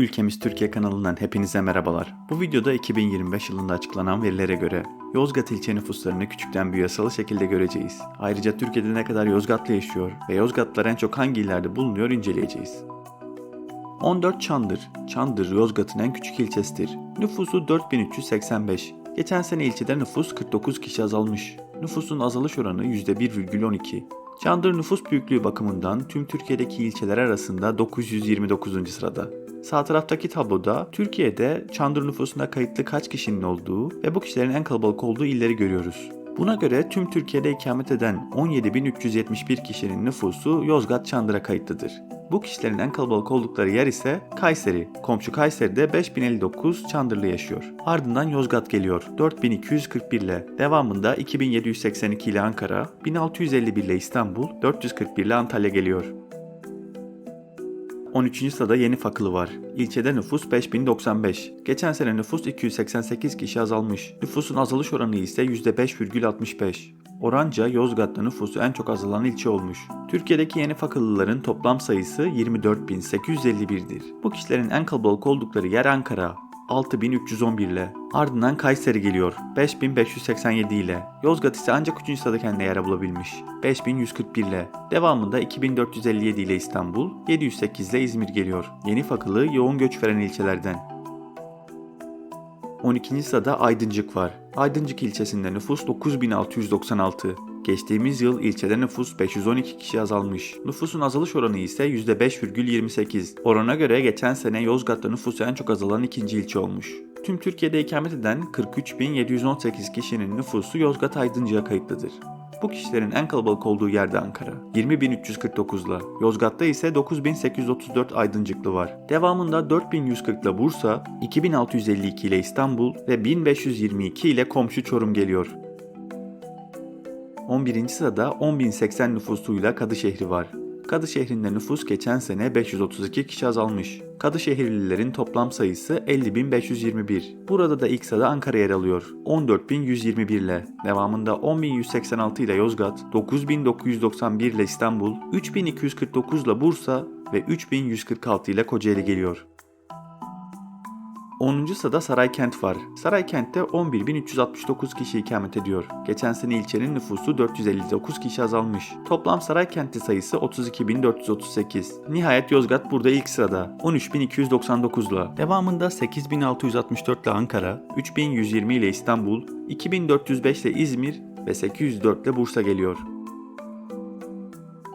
Ülkemiz Türkiye kanalından hepinize merhabalar. Bu videoda 2025 yılında açıklanan verilere göre Yozgat ilçe nüfuslarını küçükten büyüğe yasalı şekilde göreceğiz. Ayrıca Türkiye'de ne kadar Yozgatlı yaşıyor ve Yozgatlılar en çok hangi illerde bulunuyor inceleyeceğiz. 14 Çandır. Çandır Yozgat'ın en küçük ilçesidir. Nüfusu 4385. Geçen sene ilçede nüfus 49 kişi azalmış. Nüfusun azalış oranı %1,12. Çandır nüfus büyüklüğü bakımından tüm Türkiye'deki ilçeler arasında 929. sırada. Sağ taraftaki tabloda Türkiye'de Çandır nüfusunda kayıtlı kaç kişinin olduğu ve bu kişilerin en kalabalık olduğu illeri görüyoruz. Buna göre tüm Türkiye'de ikamet eden 17.371 kişinin nüfusu Yozgat Çandır'a kayıtlıdır. Bu kişilerin en kalabalık oldukları yer ise Kayseri. Komşu Kayseri'de 5059 Çandırlı yaşıyor. Ardından Yozgat geliyor 4241 ile. Devamında 2782 ile Ankara, 1651 ile İstanbul, 441 ile Antalya geliyor. 13. sırada Yeni Fakılı var. İlçede nüfus 5095. Geçen sene nüfus 288 kişi azalmış. Nüfusun azalış oranı ise %5,65. Oranca Yozgat'ta nüfusu en çok azalan ilçe olmuş. Türkiye'deki yeni fakıllıların toplam sayısı 24.851'dir. Bu kişilerin en kalabalık oldukları yer Ankara, 6311 ile. Ardından Kayseri geliyor 5587 ile. Yozgat ise ancak 3. sırada kendine yer bulabilmiş 5141 ile. Devamında 2457 ile İstanbul, 708 ile İzmir geliyor. Yeni fakılı yoğun göç veren ilçelerden. 12. sırada Aydıncık var. Aydıncık ilçesinde nüfus 9696. Geçtiğimiz yıl ilçede nüfus 512 kişi azalmış. Nüfusun azalış oranı ise %5,28. Orana göre geçen sene Yozgat'ta nüfusu en çok azalan ikinci ilçe olmuş. Tüm Türkiye'de ikamet eden 43.718 kişinin nüfusu Yozgat Aydıncık'a kayıtlıdır. Bu kişilerin en kalabalık olduğu yerde Ankara. 20.349'la. Yozgat'ta ise 9.834 Aydıncıklı var. Devamında 4.140'la Bursa, 2.652 ile İstanbul ve 1522 ile komşu Çorum geliyor. 11. sırada 10.080 nüfusuyla Kadışehri var. Kadışehir'inde nüfus geçen sene 532 kişi azalmış. Kadışehirlilerin toplam sayısı 50.521. Burada da ilk sırada Ankara yer alıyor. 14.121 ile. Devamında 10.186 ile Yozgat, 9.991 ile İstanbul, 3.249 ile Bursa ve 3.146 ile Kocaeli geliyor. 10. sırada Saraykent var. Saraykent'te 11.369 kişi ikamet ediyor. Geçen sene ilçenin nüfusu 459 kişi azalmış. Toplam Saraykentli sayısı 32.438. Nihayet Yozgat burada ilk sırada 13.299 ile. Devamında 8.664 ile Ankara, 3.120 ile İstanbul, 2.405 ile İzmir ve 804 ile Bursa geliyor.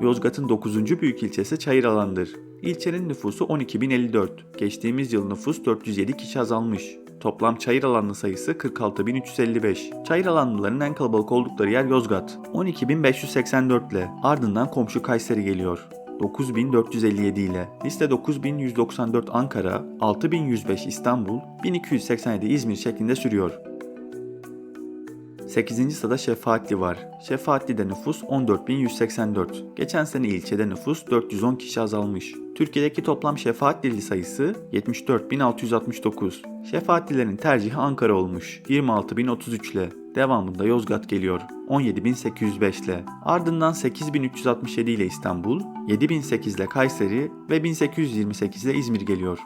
Yozgat'ın 9. büyük ilçesi Çayıralan'dır. İlçenin nüfusu 12.054. Geçtiğimiz yıl nüfus 407 kişi azalmış. Toplam çayır alanlı sayısı 46.355. Çayır alanlıların en kalabalık oldukları yer Yozgat. 12.584 ile. Ardından komşu Kayseri geliyor. 9457 ile. Liste 9194 Ankara, 6105 İstanbul, 1287 İzmir şeklinde sürüyor. 8. sırada Şefaatli var. Şefaatli'de nüfus 14.184. Geçen sene ilçede nüfus 410 kişi azalmış. Türkiye'deki toplam Şefaatlili sayısı 74.669. Şefaatlilerin tercihi Ankara olmuş 26.033 ile. Devamında Yozgat geliyor 17.805 ile. Ardından 8.367 ile İstanbul, 7.008 ile Kayseri ve 1828 ile İzmir geliyor.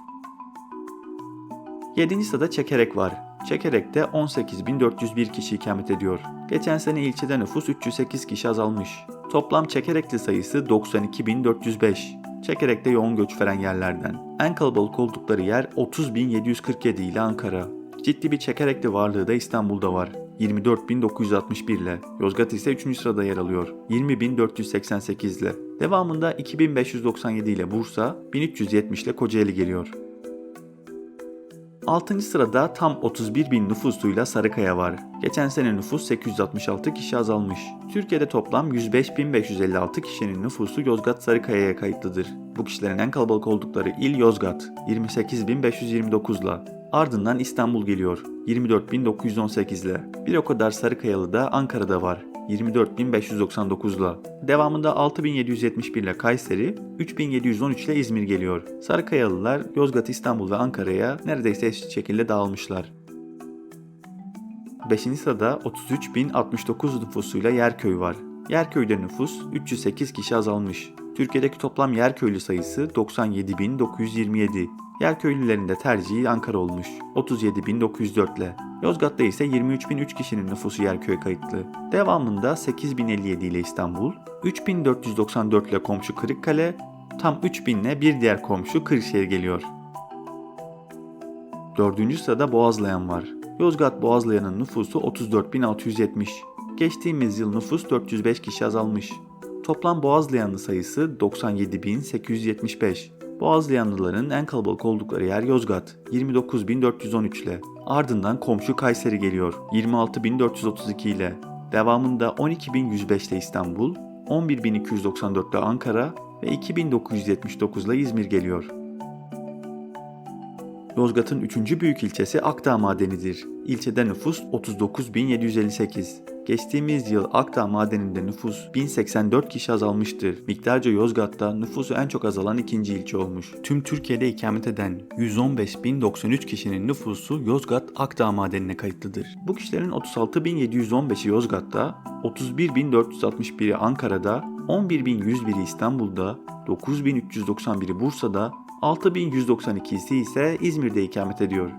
7. sırada Çekerek var. Çekerek'te 18.401 kişi ikamet ediyor. Geçen sene ilçede nüfus 308 kişi azalmış. Toplam Çekerekli sayısı 92.405. Çekerek'te yoğun göç veren yerlerden. En kalabalık oldukları yer 30.747 ile Ankara. Ciddi bir Çekerekli varlığı da İstanbul'da var. 24.961 ile. Yozgat ise 3. sırada yer alıyor. 20.488 ile. Devamında 2597 ile Bursa, 1370 ile Kocaeli geliyor. 6. sırada tam 31 bin nüfusuyla Sarıkaya var. Geçen sene nüfus 866 kişi azalmış. Türkiye'de toplam 105.556 kişinin nüfusu Yozgat Sarıkaya'ya kayıtlıdır. Bu kişilerin en kalabalık oldukları il Yozgat 28.529 ile. Ardından İstanbul geliyor 24.918 ile. Bir o kadar Sarıkayalı da Ankara'da var 24.599 ile. Devamında 6.771 ile Kayseri, 3.713 ile İzmir geliyor. Sarıkayalılar Yozgat, İstanbul ve Ankara'ya neredeyse eşit şekilde dağılmışlar. 5. sırada 33.069 nüfusuyla Yerköy var. Yerköy'de nüfus 308 kişi azalmış. Türkiye'deki toplam yer köylü sayısı 97.927. Yer köylülerinde tercihi Ankara olmuş 37.904 ile. Yozgat'ta ise 23.003 kişinin nüfusu yerköy kayıtlı. Devamında 8.057 ile İstanbul, 3.494 ile komşu Kırıkkale, tam 3.000 ile bir diğer komşu Kırşehir geliyor. Dördüncü sırada Boğazlayan var. Yozgat Boğazlayan'ın nüfusu 34.670. Geçtiğimiz yıl nüfus 405 kişi azalmış. Toplam Boğazlayanlı sayısı 97.875. Boğazlayanlıların en kalabalık oldukları yer Yozgat 29.413 ile. Ardından komşu Kayseri geliyor 26.432 ile. Devamında 12.105 ile İstanbul, 11.294 ile Ankara ve 2.979 ile İzmir geliyor. Yozgat'ın üçüncü büyük ilçesi Akdağ Madeni'dir. İlçede nüfus 39.758. Geçtiğimiz yıl Akdağ Madeni'nde nüfus 1084 kişi azalmıştır. Miktarca Yozgat'ta nüfusu en çok azalan ikinci ilçe olmuş. Tüm Türkiye'de ikamet eden 115.093 kişinin nüfusu Yozgat Akdağ Madeni'ne kayıtlıdır. Bu kişilerin 36.715'i Yozgat'ta, 31.461'i Ankara'da, 11.101'i İstanbul'da, 9.391'i Bursa'da, 6192'si ise İzmir'de ikamet ediyor.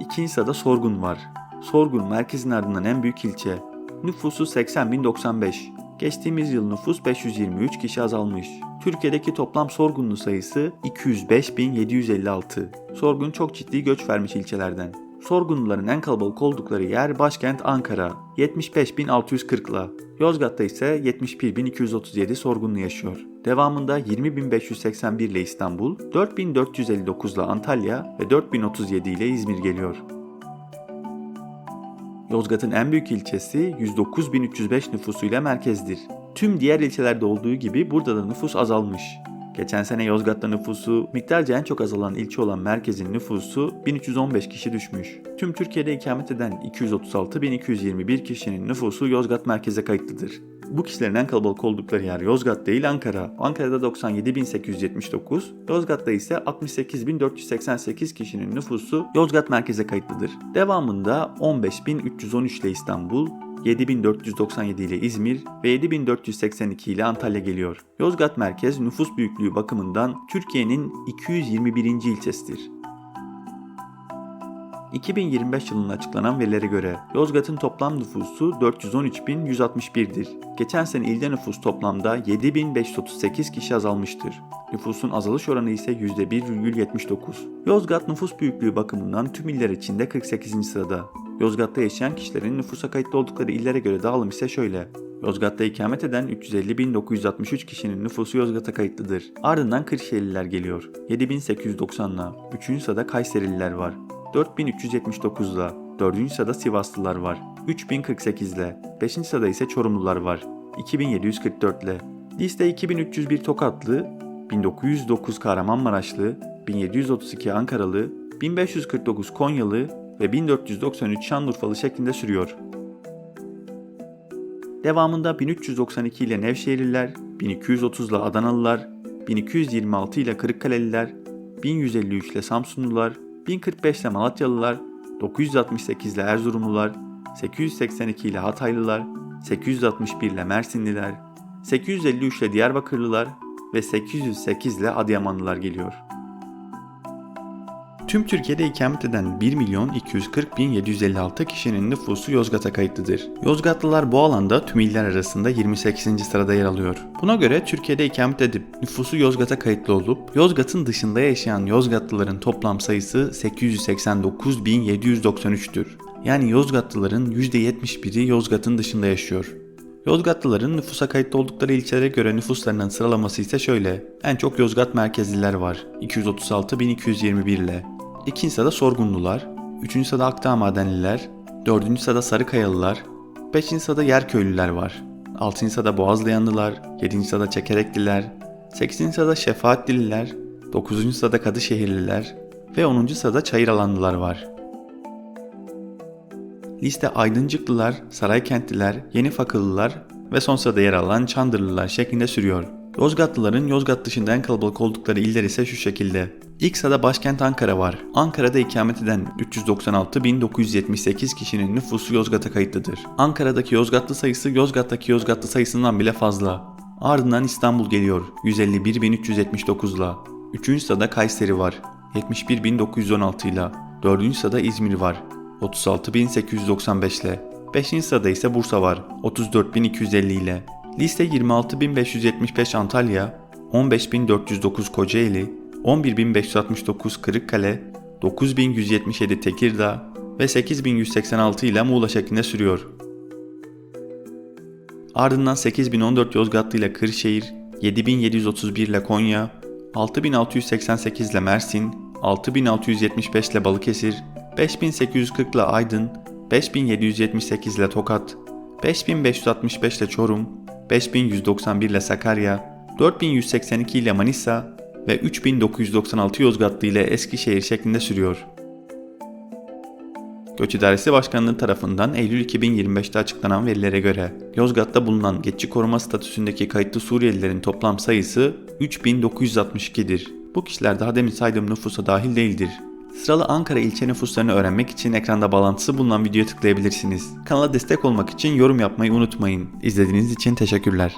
İkinci sırada Sorgun var. Sorgun merkezin ardından en büyük ilçe. Nüfusu 80.095. Geçtiğimiz yıl nüfus 523 kişi azalmış. Türkiye'deki toplam sorgunlu sayısı 205.756. Sorgun çok ciddi göç vermiş ilçelerden. Sorgunluların en kalabalık oldukları yer başkent Ankara 75.640 ile. Yozgat'ta ise 71.237 sorgunlu yaşıyor. Devamında 20.581 ile İstanbul, 4.459 ile Antalya ve 4.037 ile İzmir geliyor. Yozgat'ın en büyük ilçesi 109.305 nüfusuyla merkezdir. Tüm diğer ilçelerde olduğu gibi burada da nüfus azalmış. Geçen sene Yozgat'ta nüfusu miktarca en çok azalan ilçe olan merkezin nüfusu 1315 kişi düşmüş. Tüm Türkiye'de ikamet eden 236.221 kişinin nüfusu Yozgat merkeze kayıtlıdır. Bu kişilerin en kalabalık oldukları yer Yozgat değil Ankara. Ankara'da 97.879, Yozgat'ta ise 68.488 kişinin nüfusu Yozgat merkeze kayıtlıdır. Devamında 15.313 ile İstanbul, 7497 ile İzmir ve 7482 ile Antalya geliyor. Yozgat merkez nüfus büyüklüğü bakımından Türkiye'nin 221. ilçesidir. 2025 yılında açıklanan verilere göre Yozgat'ın toplam nüfusu 413.161'dir. Geçen sene ilde nüfus toplamda 7.538 kişi azalmıştır. Nüfusun azalış oranı ise %1,79. Yozgat nüfus büyüklüğü bakımından tüm iller içinde 48. sırada. Yozgat'ta yaşayan kişilerin nüfusa kayıtlı oldukları illere göre dağılım ise şöyle. Yozgat'ta ikamet eden 350.963 kişinin nüfusu Yozgat'a kayıtlıdır. Ardından Kırşehirliler geliyor. 7.890'la. 3. sırada Kayserililer var. 4379 ile. 4. sırada Sivaslılar var. 3048 ile. 5. sırada ise Çorumlular var. 2744 ile. Liste 2301 Tokatlı, 1909 Kahramanmaraşlı, 1732 Ankaralı, 1549 Konyalı ve 1493 Şanlıurfalı şeklinde sürüyor. Devamında 1392 ile Nevşehirliler, 1230 ile Adanalılar, 1226 ile Kırıkkaleliler, 1153 ile Samsunlular, 1045 ile Malatyalılar, 968 ile Erzurumlular, 882 ile Hataylılar, 861 ile Mersinliler, 853 ile Diyarbakırlılar ve 808 ile Adıyamanlılar geliyor. Tüm Türkiye'de ikamet eden 1 milyon 240 bin 756 kişinin nüfusu Yozgat'a kayıtlıdır. Yozgatlılar bu alanda tüm iller arasında 28. sırada yer alıyor. Buna göre Türkiye'de ikamet edip nüfusu Yozgat'a kayıtlı olup Yozgat'ın dışında yaşayan Yozgatlıların toplam sayısı 889.793'tür. Yani Yozgatlıların %71'i Yozgat'ın dışında yaşıyor. Yozgatlıların nüfusa kayıtlı oldukları ilçelere göre nüfuslarının sıralaması ise şöyle. En çok Yozgat merkezliler var. 236.221 ile. İkinci sırada Sorgunlular. Üçüncü sırada Akdağ Madenliler. Dördüncü sırada Sarıkayalılar. Beşinci sırada Yerköylüler var. Altıncı sırada Boğazlayanlılar. Yedinci sırada Çekerekliler. Sekizinci sırada Şefaatliler. Dokuzuncu sırada Kadışehirliler. Ve onuncu sırada Çayıralanlılar var. Liste Aydıncıklılar, Saraykentliler, Yeni Fakıllılar ve son sırada yer alan Çandırlılar şeklinde sürüyor. Yozgatlıların Yozgat dışında en kalabalık oldukları iller ise şu şekilde. İlk sırada başkent Ankara var. Ankara'da ikamet eden 396.978 kişinin nüfusu Yozgat'a kayıtlıdır. Ankara'daki Yozgatlı sayısı Yozgat'taki Yozgatlı sayısından bile fazla. Ardından İstanbul geliyor 151.379 ile. 3. sırada Kayseri var 71.916 ile. 4. sırada İzmir var 36.895 ile. 5. sırada ise Bursa var 34.250 ile. Liste 26.575 Antalya, 15.409 Kocaeli, 11.569 Kırıkkale, 9.177 Tekirdağ ve 8.186 ile Muğla şeklinde sürüyor. Ardından 8014 Yozgatlı ile Kırşehir, 7731 ile Konya, 6688 ile Mersin, 6675 ile Balıkesir, 5840 ile Aydın, 5778 ile Tokat, 5565 ile Çorum, 5191 ile Sakarya, 4182 ile Manisa ve 3996 Yozgatlı ile Eskişehir şeklinde sürüyor. Göç İdaresi Başkanlığı tarafından Eylül 2025'te açıklanan verilere göre Yozgat'ta bulunan geçici koruma statüsündeki kayıtlı Suriyelilerin toplam sayısı 3962'dir. Bu kişiler daha demin saydığım nüfusa dahil değildir. Sıralı Ankara ilçe nüfuslarını öğrenmek için ekranda bağlantısı bulunan videoya tıklayabilirsiniz. Kanala destek olmak için yorum yapmayı unutmayın. İzlediğiniz için teşekkürler.